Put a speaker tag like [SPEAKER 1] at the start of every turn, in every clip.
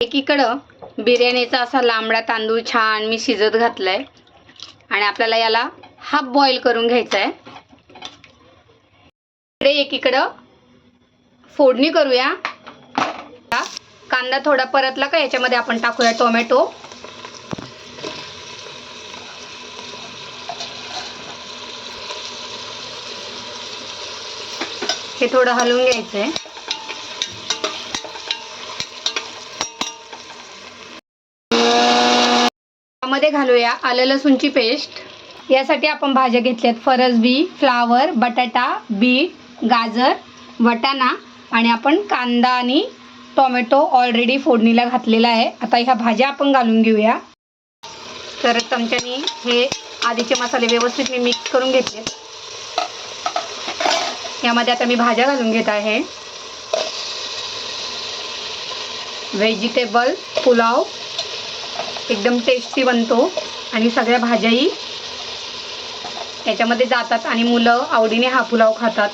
[SPEAKER 1] एकीकडं बिर्याणीचा असा लांबडा तांदूळ छान मी शिजत घातलाय आणि आपल्याला याला हाफ बॉईल करून घ्यायचा आहे इकडे एकीकडं फोडणी करूया. कांदा थोडा परतला का याच्यामध्ये आपण टाकूया टोमॅटो. हे थोडं हलवून घ्यायचं आहे यामध्ये घालूया आलं लसूणची पेस्ट. यासाठी आपण भाज्या घेतल्यात फरसबी फ्लावर बटाटा बीट गाजर वटाणा आणि आपण कांदा आणि टोमॅटो ऑलरेडी फोडणीला घातलेला आहे. आता ह्या भाज्या आपण घालून घेऊया. तर तुमच्यानी हे आधीचे मसाले व्यवस्थित मी मिक्स करून घेतले यामध्ये आता मी भाज्या घालून घेत आहे. व्हेजिटेबल पुलाव एकदम टेस्टी बनतो. आणि सगळ्या भाज्याही याच्यामध्ये जातात. आणि मुलं आवडीने हा पुलाव खातात.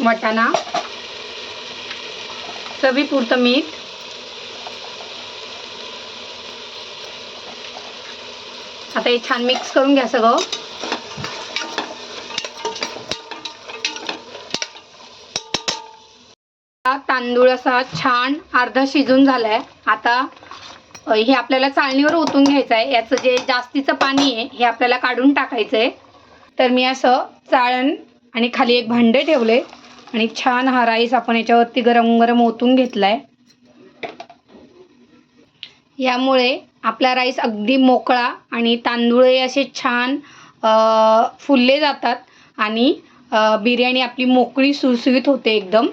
[SPEAKER 1] वटाणा चवीपुरतं मीठ आता हे छान मिक्स करून घ्या सगळं. तांदूळ असा छान अर्धा शिजून झालाय. आता हे आपल्याला चाळणीवर ओतून घ्यायचं आहे याचं जे जास्तीचं पाणी आहे हे आपल्याला काढून टाकायचं आहे तर मी असं चाळण आणि खाली एक भांडे ठेवले आणि छान हा राईस आपण याच्यावरती गरम गरम ओतून घेतलाय. यामुळे आपला राईस अगदी मोकळा आणि तांदूळही असे छान फुलले जातात आणि बिर्याणी आपली मोकळी सुरसुरीत होते एकदम.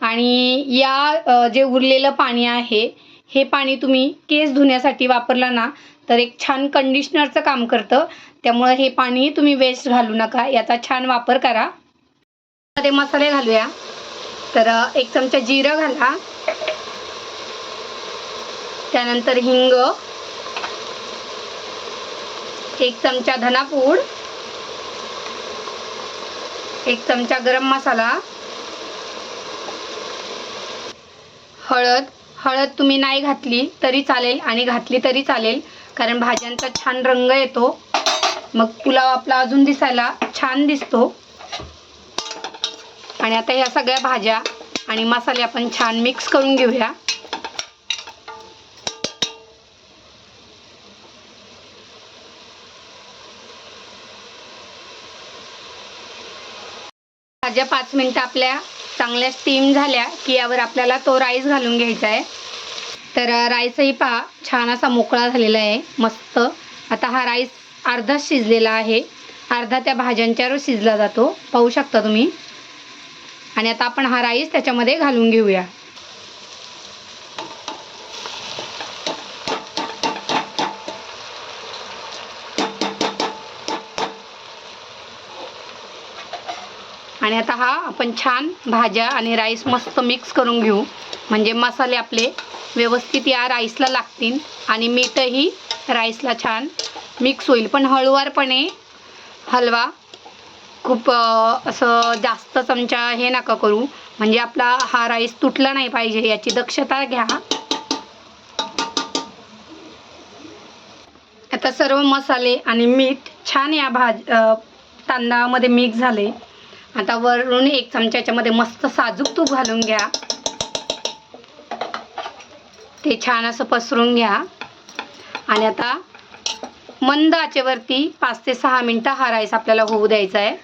[SPEAKER 1] आणि या जे उरलेलं पाणी आहे हे पाणी तुम्ही केस धुण्यासाठी वापरलं ना तर एक छान कंडिशनरचं काम करतं. त्यामुळं हे पाणी तुम्ही वेस्ट घालू नका. याचा छान वापर करा. ते मसाले घालूया. तर एक चमचा जिरं घाला. त्यानंतर हिंग एक चमचा धनापूड एक चमचा गरम मसाला हळद. हळद तुम्ही नाही घातली तरी चालेल आणि घातली तरी चालेल कारण भाज्यांचा छान रंग येतो. मग पुलाव आपला अजून दिसायला छान दिसतो. आणि आता ह्या सगळ्या भाज्या आणि मसाले आपण छान मिक्स करून घेऊया. भाज्या पाच मिनटं आपल्या चांगल्या स्टीम झाल्या की यावर आपल्याला तो राईस घालून घ्यायचा आहे. तर राईसही पहा छान असा मोकळा झालेला आहे मस्त. आता हा राईस अर्धाच शिजलेला आहे. अर्धा त्या भाज्यांच्यावर शिजला जातो. पाहू शकता तुम्ही. आणि आता आपण हा राईस त्याच्यामध्ये घालून घेऊया. आणि आता हा आपण छान भाज्या आणि राईस मस्त मिक्स करून घेऊ. म्हणजे मसाले आपले व्यवस्थित या राईसला लागतील आणि मीठही राईसला छान मिक्स होईल. पण हळुवारपणे हलवा खूप असं जास्त चमचा हे नका करू. म्हणजे आपला हा राईस तुटला नाही पाहिजे याची दक्षता घ्या. आता सर्व मसाले आणि मीठ छान या भाज तांदळामध्ये मिक्स झाले. आता वरून एक चमचा याच्यामध्ये मस्त साजूक तूप घालून घ्या. ते छान असं पसरून घ्या. आणि आता मंद आचेवरती पाच ते सहा मिनटं हा राईस आपल्याला होऊ द्यायचा आहे.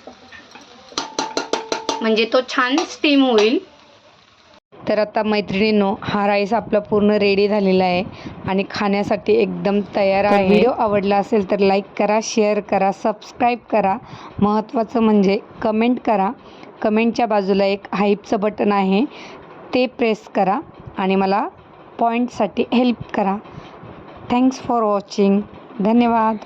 [SPEAKER 1] म्हणजे तो छान स्टीम होईल. तर आता मैत्रिणींनो हा राईस आपला पूर्ण रेडी झालेला आहे आणि खाण्यासाठी एकदम तयार आहे. व्हिडिओ आवडला असेल तर लाईक करा शेअर करा सबस्क्राईब करा. महत्त्वाचं म्हणजे कमेंट करा. कमेंटच्या बाजूला एक हाईपचं बटन आहे. ते प्रेस करा आणि मला पॉईंटसाठी हेल्प करा. थँक्स फॉर वॉचिंग धन्यवाद.